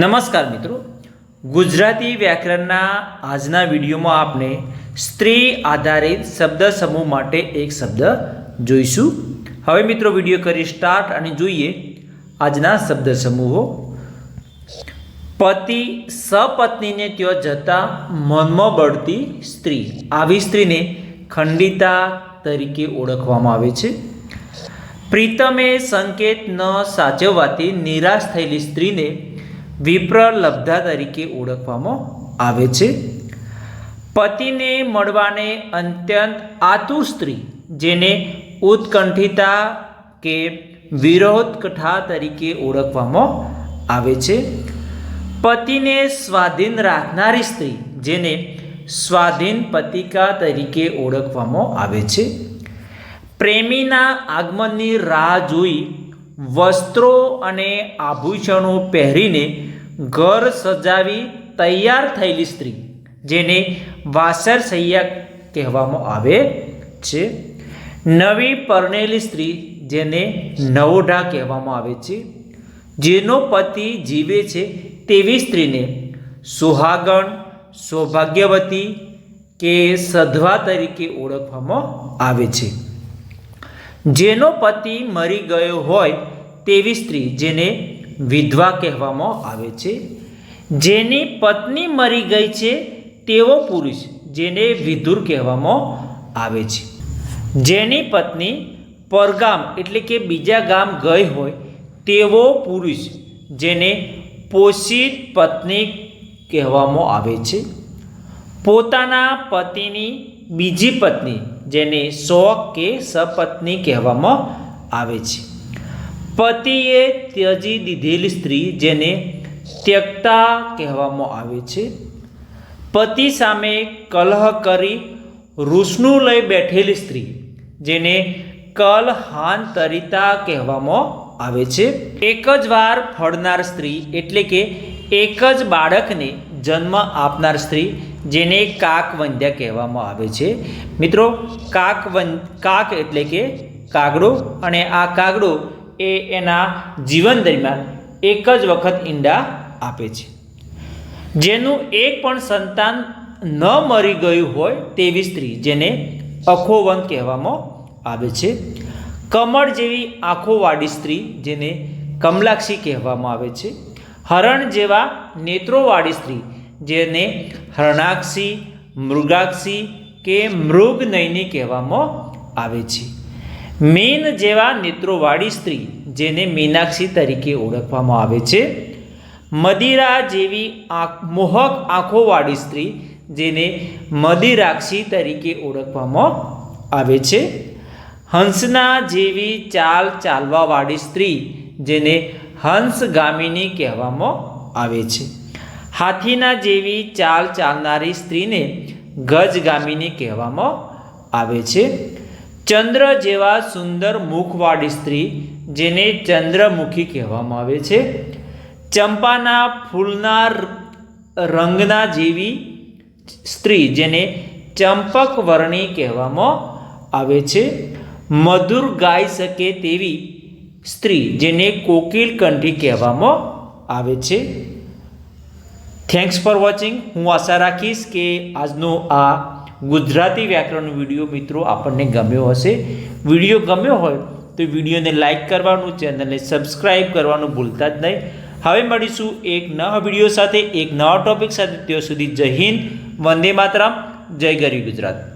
નમસ્કાર મિત્રો. ગુજરાતી વ્યાકરણના આજના વિડીયોમાં આપણે સ્ત્રી આધારિત શબ્દ સમૂહ માટે એક શબ્દ જોઈશું. હવે મિત્રો વીડિયો કરી સ્ટાર્ટ અને જોઈએ આજના શબ્દ સમૂહો. પતિ સપત્નીને ત્યાં જતા મનમાં બળતી સ્ત્રી. આવી સ્ત્રીને ખંડિતા તરીકે ઓળખવામાં આવે છે. પ્રીતમે સંકેત ન સાચવવાથી નિરાશ થયેલી સ્ત્રીને વિપ્રલબ્ધા તરીકે ઓળખવામાં આવે છે. પતિને મળવાને અત્યંત આતુર સ્ત્રી, જેને ઉત્કંઠિતા કે વિરોધકઠા તરીકે ઓળખવામાં આવે છે. પતિને સ્વાધીન રાખનારી સ્ત્રી, જેને સ્વાધીન પતિકા તરીકે ઓળખવામાં આવે છે. પ્રેમીના આગમનની રાહ જોઈ વસ્ત્રો અને આભૂષણો પહેરીને ઘર સજાવી તૈયાર થયેલી સ્ત્રી, જેને વાસર સૈયા કહેવામાં આવે છે. નવી પરણેલી સ્ત્રી જેને નવોઢા કહેવામાં આવે છે. જેનો પતિ જીવે છે તેવી સ્ત્રીને સુહાગણ, સૌભાગ્યવતી કે સધવા તરીકે ઓળખવામાં આવે છે. જેનો પતિ મરી ગયો હોય તેવી સ્ત્રી જેને વિધવા કહેવામાં આવે છે. જેની પત્ની મરી ગઈ છે તેવો પુરુષ જેને વિધુર કહેવામાં આવે છે. જેની પત્ની પરગામ એટલે કે બીજા ગામ ગઈ હોય તેવો પુરુષ જેને પોષિત પત્ની કહેવામાં આવે છે. પોતાના પતિની બીજી પત્ની જેને શોક કે સપત્ની કહેવામાં આવે છે. પતિએ ત્યજી દીધેલી સ્ત્રી જેને ત્યક્તા કહેવામાં આવે છે. પતિ સામે કલહ કરી રૂસનું લઈ બેઠેલી સ્ત્રી જેને કલહાંતરિતા કહેવામાં આવે છે. એક જ વાર ફળનાર સ્ત્રી એટલે કે એક જ બાળકને જન્મ આપનાર સ્ત્રી જેને કાકવંદ્યા કહેવામાં આવે છે. મિત્રો કાકવં કાક એટલે કે કાગડો અને આ કાગડો એ એના જીવન દરમિયાન એક જ વખત ઈંડા આપે છે. જેનું એક પણ સંતાન ન મરી ગયું હોય તેવી સ્ત્રી જેને અખોવંત કહેવામાં આવે છે. કમળ જેવી આંખોવાળી સ્ત્રી જેને કમલાક્ષી કહેવામાં આવે છે. હરણ જેવા નેત્રોવાળી સ્ત્રી જેને હરણાક્ષી, મૃગાક્ષી કે મૃગનયની કહેવામાં આવે છે. મીન જેવા નેત્રોવાળી સ્ત્રી, જેને મીનાક્ષી તરીકે ઓળખવામાં આવે છે. મદિરા જેવી આંખ, મોહક આંખોવાળી સ્ત્રી, જેને મદિરાક્ષી તરીકે ઓળખવામાં આવે છે. હંસના જેવી ચાલ ચાલવાવાળી સ્ત્રી, જેને હંસગામિની કહેવામાં આવે છે. હાથીના જેવી ચાલ ચાલનારી સ્ત્રીને ગજગામીની કહેવામાં આવે છે. ચંદ્ર જેવા સુંદર મુખવાળી સ્ત્રી જેને ચંદ્રમુખી કહેવામાં આવે છે. ચંપાના ફૂલના રંગના જેવી સ્ત્રી જેને ચંપક વર્ણી કહેવામાં આવે છે. મધુર ગાઈ શકે તેવી સ્ત્રી જેને કોકિલ કંઠી કહેવામાં આવે છે. થેન્ક્સ ફોર વોચિંગ હું આશા રાખીશ કે આજનો આ ગુજરાતી વ્યાકરણનો વીડિયો મિત્રો આપણને ગમ્યો હશે. વીડિયો ગમ્યો હોય તો વિડીયોને લાઇક કરવાનું, ચેનલને સબસ્ક્રાઈબ કરવાનું ભૂલતા જ નહીં. હવે મળીશું એક નવા વીડિયો સાથે, એક નવા ટોપિક સાથે. ત્યાં સુધી જય હિન્દ, વંદે માતરમ, જય ગરી ગુજરાત.